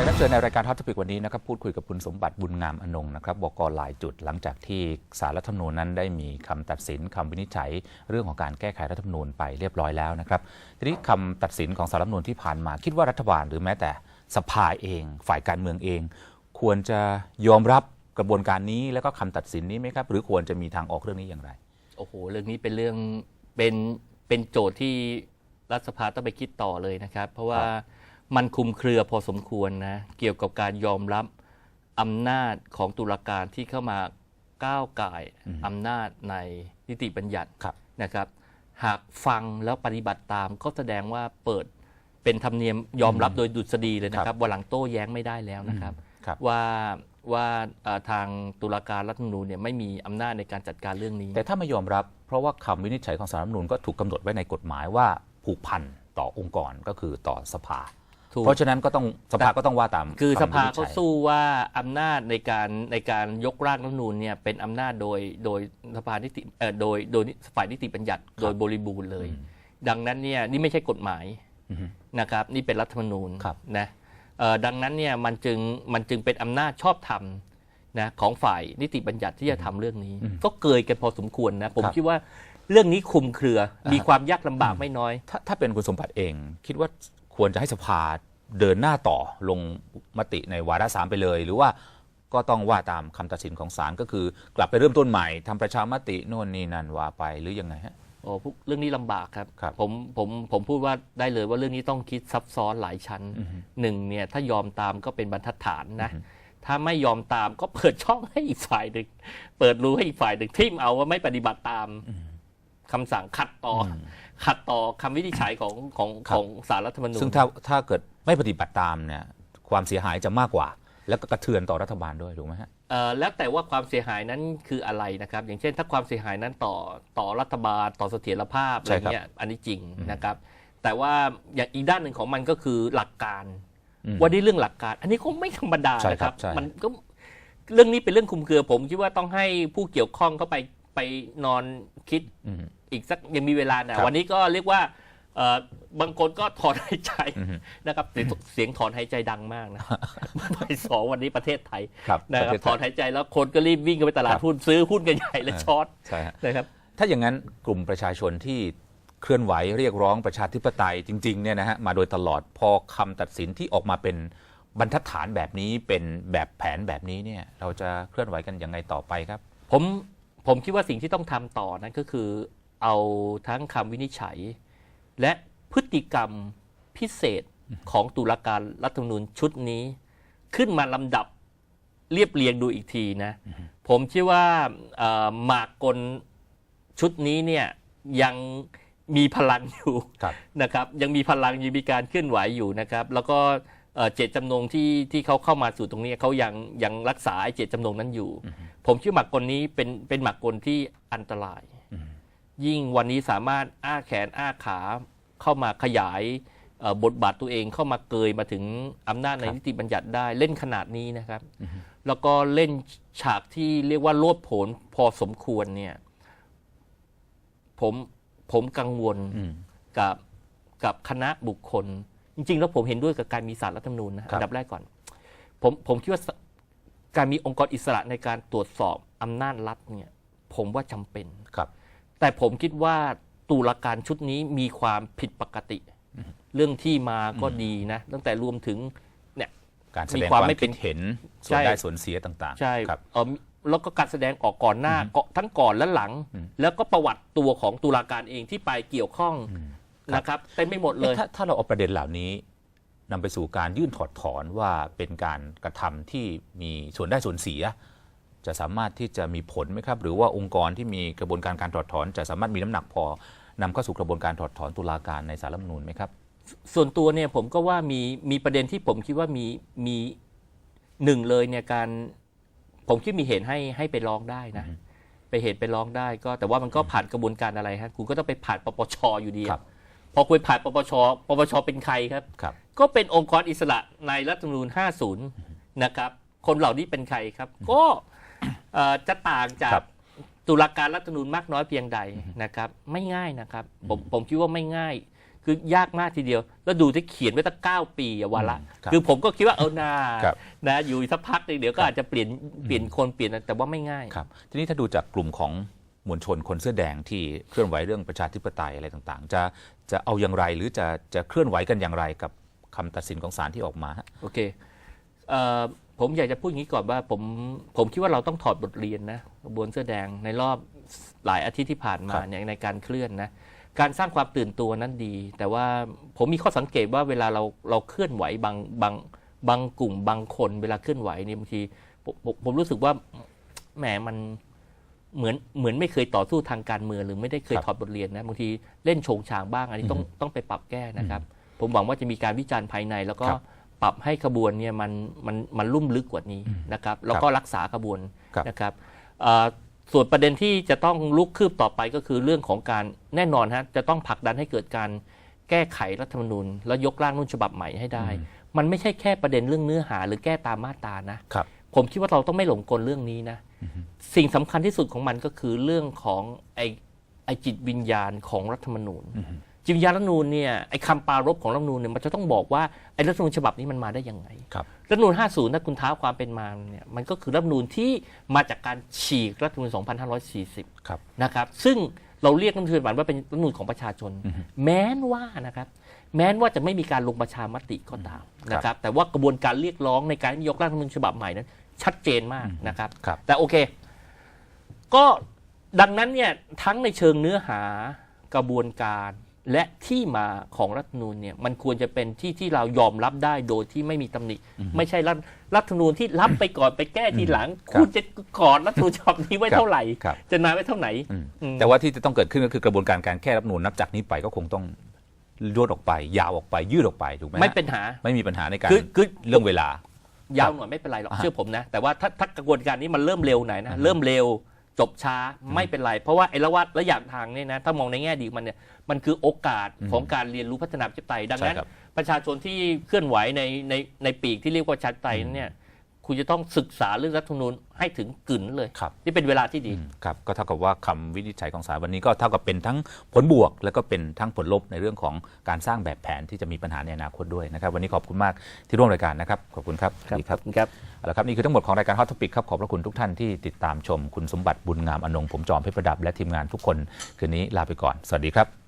กรับเชิญในรายการท็อปทปิกวันนี้นะครับพูดคุยกับคุณสมบัติบุญงามอนงค์นะครับบกหลายจุดหลังจากที่สารรัฐธรรมนูญนั้นได้มีคำตัดสินคำวินิจฉัย เรื่องของการแก้ไขรัฐธรรมนูญไปเรียบร้อยแล้วนะครับทีนี้คำตัดสินของสารรัฐธรรมนูญที่ผ่านมาคิดว่ารัฐบาลหรือแม้แต่สภาเอง ฝ่ายการเมืองเอง ควรจะยอมรับกระบวนการนี้แล้วก็คำตัดสินนี้ไหมครับหรือควรจะมีทางออกเรื่องนี้อย่างไรโอ้โหเรื่องนี้เป็นเรื่องเป็นเป็นโจทย์ที่รัฐสภาต้องไปคิดต่อเลยนะครับ เพราะว่า มันคลุมเครือพอสมควรนะ เกี่ยวกับการยอมรับอำนาจของตุลาการที่เข้ามาก้าวไก่ายอำนาจในนิติบัญญัติครับ นะครับ หากฟังแล้วปฏิบัติตามก็แสดงว่าเปิดเป็นธรรมเนียมยอมรับโดยดุษฎีเลยนะครับวันหลังโต้แย้งไม่ได้แล้วนะครับ ครับ ว่าว่าเอ่อทางตุลาการรัฐธรรมนูญเนี่ยไม่มีอำนาจในการจัดการเรื่องนี้ แต่ถ้าไม่ยอมรับ เพราะว่าคำวินิจฉัยของสารรัฐธรรมนูญก็ถูกกำหนดไว้ในกฎหมายว่าผูกพันต่อองค์กรก็คือต่อสภา ถูก เพราะฉะนั้นก็ต้องสภาก็ต้องว่าตามคือสภาำวินิจเขาฉัยสู้ว่าอำนาจในการในการยกร่างรัฐธรรมนูญเนี่ยเป็นอำนาจโดยโดยสภานิติเอ่อโดยโดยฝ่ายนิติบัญญัติโดยบริบูรณ์เลย ดังนั้นเนี่ยนี่ไม่ใช่กฎหมายอือฮึ นะครับนี่เป็นรัฐธรรมนูญครับ นะเอ่อดังนั้นเนี่ยมันจึงมันจึงเป็นอำนาจชอบธรรมนะของฝ่ายนิติบัญญัติที่จะทำเรื่องนี้ ก็เกยกันพอสมควรนะผมครับคิดว่าเรื่องนี้คลุมเครืออ่ามีมีความยากลำบากไม่น้อย ถ้าถ้าเป็นคุณสมบัติเอง คิดว่าควรจะให้สภา เดินหน้าต่อลงมติในวาระสามไปเลย หรือว่าก็ต้องว่าตามคำตัดสินของศาลก็คือกลับไปเริ่มต้นใหม่ทำประชามติโน่นนี่นั่นว่าไปหรือยังไงฮะโอ้พวกเรื่องนี้ลำบากครับครับผมผมผมพูดว่าได้เลยว่าเรื่องนี้ต้องคิดซับซ้อนหลายชั้นหนึ่งเนี่ยถ้ายอมตามก็เป็นบรรทัดฐานนะถ้าไม่ยอมตามก็เปิดช่องให้อีกฝ่ายหนึ่งเปิดรูให้อีกฝ่ายหนึ่งทิมเอาว่าไม่ปฏิบัติตามคำสั่งขัดต่ออ ขัดต่อคำวินิจฉัยของของครับ ของสารรัฐธรรมนูญซึ่งถ้าถ้าเกิดไม่ปฏิบัติตามเนี่ยความเสียหายจะมากกว่า แล้วก็กระเทือนต่อรัฐบาลด้วยถูกไหมฮะ เอ่อแล้วแต่ว่าความเสียหายนั้นคืออะไรนะครับ อย่างเช่น ถ้าความเสียหายนั้นต่อต่อรัฐบาล ต่อเสถียรภาพอะไรเงี้ยอันนี้จริงนะครับ แต่ว่าอย่างอีกด้านหนึ่งของมันก็คือหลักการ อืมว่าด้วยเรื่องหลักการ อันนี้ก็ไม่ธรรมดาใช่นะคครัรับบใช่ มันก็เรื่องนี้เป็นเรื่องคลุมเครือผมคิดว่าต้องให้ผู้เกี่ยวข้องเข้าไปไปนอนคิด อืม อีกสักยังมีเวลานะครับ วันนี้ก็เรียกว่าเอ่อบางคนก็ถอนหายใจอือฮึนะครับเสียงเสียงถอนหายใจดังมากนะบ่ายสองวันนี้ประเทศไทยครับนะคปรับระเทศไทยถอนหายใจแล้วคนก็รีบวิ่งกันไปตลาคดรับ หุ้นซื้อหุ้นกันใหญ่เลยช็อตใช่ฮะนะครับ ถ้าอย่างนั้นกลุ่มประชาชนที่เคลื่อนไหวเรียกร้องประชาธิปไตยจริงๆเนี่ยนะฮะมาโดยตลอดพอคำตัดสินที่ออกมาเป็นบรรทัดฐานแบบนี้เป็นแบบแผนแบบนี้เนี่ยเราจะเคลื่อนไหวกันยังไงต่อไปครับ ผมผมคิดว่าสิ่งที่ต้องทำต่อนั้นก็คือ เอาทั้งคำวินิจฉัย และพฤติกรรมพิเศษของตุลาการรัฐธรรมนูญชุดนี้ ขึ้นมาลำดับเรียบเรียงดูอีกทีนะ ผมคิดว่าเอ่อหมากกลชุดนี้เนี่ยยังมีพลังอยู่ครับนะครับ ยังมีพลังยังมีการเคลื่อนไหวอยู่นะครับ แล้วก็เอ่อเจตจำนงที่ที่เขาเข้ามาสู่ตรงนี้เขายังยังรักษาไอ้เจตจำนงนั้นอยู่ ผมคิดว่าหมากกลนี้เป็นเป็นหมากกลที่อันตราย ยิ่งวันนี้สามารถอ้าแขนอ้าขาเข้ามาขยายเอ่อบทบาทตัวเองเข้ามาเกยมาถึงอำนาจในครับนิติบัญญัติได้เล่นขนาดนี้นะครับ แล้วก็เล่นฉากที่เรียกว่าโลดโผนพอสมควรเนี่ย ผมผมกังวลอืมกับกับคณะบุคคล จริง ๆ แล้วผมเห็นด้วยกับการมีสารรัฐธรรมนูญนะครัอับนดับแรกก่อน ผมผมคิดว่าสการมีองค์กรอิสระในการตรวจสอบอำนาจรัฐเนี่ย ผมว่าจำเป็นครับ แต่ผมคิดว่าตุลาการชุดนี้มีความผิดปกติ เรื่องที่มาก็ดีนะ ตั้งแต่รวมถึงเนี่ยการแสดมีงความความไม่เป็คินดเห็นส่วนใช่ได้ส่วนเสียต่างๆ ใช่ครับเออแล้วก็การแสดงออกก่อนหน้าก็ทั้งก่อนและหลัง แล้วก็ประวัติตัวของตุลาการเองที่ไปเกี่ยวข้องนะครับเต็มไม่หมดเลยเอ๊ะถ้าถ้าเราเอาประเด็นเหล่านี้นำไปสู่การยื่นถอดถอนว่าเป็นการกระทำที่มีส่วนได้ส่วนเสีย จะสามารถที่จะมีผลไหมครับ หรือว่าองค์กรที่มีกระบวนการการถอดถอน จะสามารถมีน้ำหนักพอนำเข้าสู่กระบวนการถอดถอนตุลาการในสารรัฐธรรมนูญไหมครับ ส่วนตัวเนี่ยผมก็ว่ามีมีประเด็นที่ผมคิดว่ามีมีหนึ่งเลยเนี่ยการผมคิดมีเหตุให้ให้ไปร้องได้นะ ไปเหตุไปร้องได้ก็แต่ว่ามันก็ผ่านกระบวนการอะไรฮะคุณก็ต้องไปผ่านปปชอยู่ดีอะครับพอคุยผ่านปปชปปชเป็นใครครับครับก็เป็นองค์กรอิสระในรัฐธรรมนูญ50 นะครับ คนเหล่านี้เป็นใครครับ ก็เอ่อ จะต่างจาครักบตุลาการรัฐธรรมนูญมากน้อยเพียงใดนะครับ ไม่ง่ายนะครับ ผมผมคิดว่าไม่ง่าย คือยากมากทีเดียว แล้วดูที่เขียนไว้ตั้งเก้าปีอะวาระอืมครับคือผมก็คิดว่าเออนาครับนะอยู่อีกสักพักหนึ่งเดี๋ยวก็อาจจะเปลี่ยนเปลี่ยนคนเปลี่ยนแต่ว่าไม่ง่าย ครับ ทีนี้ถ้าดูจากกลุ่มของมวลชนคนเสื้อแดงที่เคลื่อนไหวเรื่องประชาธิปไตยอะไรต่างๆ จะจะเอาอย่างไรหรือจะจะเคลื่อนไหวกันอย่างไรกับคำตัดสินของศาลที่ออกมาฮะ โอเคเอ่อ ผมอยากจะพูดอย่างนี้ก่อนว่าผมผมคิดว่าเราต้องถอดบทเรียนนะกระบวนเสื้อแดงในรอบหลายอาทิตย์ที่ผ่านมาครับเนี่ยในการเคลื่อนนะการสร้างความตื่นตัวนั้นดี แต่ว่าผมมีข้อสังเกตว่าเวลาเราเราเคลื่อนไหวบางบางบางกลุ่มบางคนเวลาเคลื่อนไหวเนี่ยบางทีผมผมผมรู้สึกว่าแหมมันเหมือนเหมือนไม่เคยต่อสู้ทางการเมืองหรือไม่ได้เคยครับถอดบทเรียนนะบางทีเล่นโฉงฉางบ้าง อันนี้ต้องต้องไปปรับแก้นะครับ ผมหวังว่าจะมีการวิจารณ์ภายในแล้วก็ครับ ปรับให้ขบวนเนี่ยมันมันมันลุ่มลึกกว่านี้นะครับแล้วก็รักษาขบวนครับนะครับเอ่อส่วนประเด็นที่จะต้องลุกคืบต่อไปก็คือเรื่องของการแน่นอนฮะจะต้องผลักดันให้เกิดการแก้ไขรัฐธรรมนูญ แล้วยกร่างนุ่นฉบับใหม่ให้ได้ มันไม่ใช่แค่ประเด็นเรื่องเนื้อหา หรือแก้ตามมาตรานะครับผมคิดว่าเราต้องไม่หลงกลเรื่องนี้นะสิ่งสำคัญที่สุดของมันก็คือเรื่องของไอไอจิตวิญญาณของรัฐธรรมนูญ จิตวิญญาณรัฐธรรมนูญเนี่ยไอคำปรารภของรัฐธรรมนูญเนี่ยมันจะต้องบอกว่าไอรัฐธรรมนูญฉบับนี้มันมาได้ยังไงครับรัฐธรรมนูญ50ถ้าคุณท้าความเป็นมาเนี่ยมันก็คือรัฐธรรมนูญที่มาจากการฉีกรัฐธรรมนูญ2540ครับนะครับซึ่งเราเรียกรัฐธรรมนูญว่าเป็นรัฐธรรมนูญของประชาชน แม้นว่านะครับแม้นว่าจะไม่มีการลงประชามติก็ตามนะครับแต่ว่ากระบวนการเรียกร้องในการยกร่างรัฐธรรมนูญฉบับใหม่นั้น ชัดเจนมากนะครับครับแต่โอเค ก็ดังนั้นเนี่ยทั้งในเชิงเนื้อหากระบวนการ และที่มาของรัฐธรรมนูญเนี่ยมันควรจะเป็นที่ที่เรายอมรับได้โดยที่ไม่มีตำหนิ ไม่ใช่รัฐรัฐธรรมนูญที่รับไปก่อนไปแก้ทีหลังครับคุณจะกอดรัฐธรรมนูญฉบับนี้ไว้เท่าไหร่ครับจะนานไว้เท่าไหร่อืมอืมแต่ว่าที่จะต้องเกิดขึ้นก็คือกระบวนการการแก้รัฐธรรมนูญนับจากนี้ไปก็คงต้องลวดออกไป ยาวออกไป ยืดออกไปถูกไหมฮะไม่เป็นหาไม่มีปัญหาในการคือคือเรื่องเวลายาวหน่อยไม่เป็นไรหรอกอ่าฮะเชื่อผมนะ แต่ว่าถ้าถ้ากระบวนการนี้มันเริ่มเร็วไหนนะเริ่มเร็ว จบช้าไม่เป็นไร เพราะว่าไอ้ระวัดระยะทางเนี่ยนะถ้ามองในแง่ดีมันเนี่ยมันคือโอกาสของการเรียนรู้พัฒนาประชาธิปไตยดังนั้นใช่ครับประชาชนที่เคลื่อนไหวในในในปีกที่เรียกว่าประชาธิปไตยนั้นเนี่ย คุณจะต้องศึกษาเรื่องรัฐธรรมนูญให้ถึงกึ่นเลย ครับ นี่เป็นเวลาที่ดีอืมครับก็เท่ากับว่าคำวินิจฉัยของศาลวันนี้ก็เท่ากับเป็นทั้งผลบวก แล้วก็เป็นทั้งผลลบในเรื่องของการสร้างแบบแผนที่จะมีปัญหาในอนาคตด้วยนะครับ วันนี้ขอบคุณมากที่ร่วมรายการนะครับ ขอบคุณครับสวัสดีครับครับ เอาละครับ นี่คือทั้งหมดของรายการ Hot Topic ครับ ขอบพระคุณทุกท่านที่ติดตามชม คุณสมบัติบุญงามอนงผมจอมเพชรประดับและทีมงานทุกคน คืนนี้ลาไปก่อน สวัสดีครับ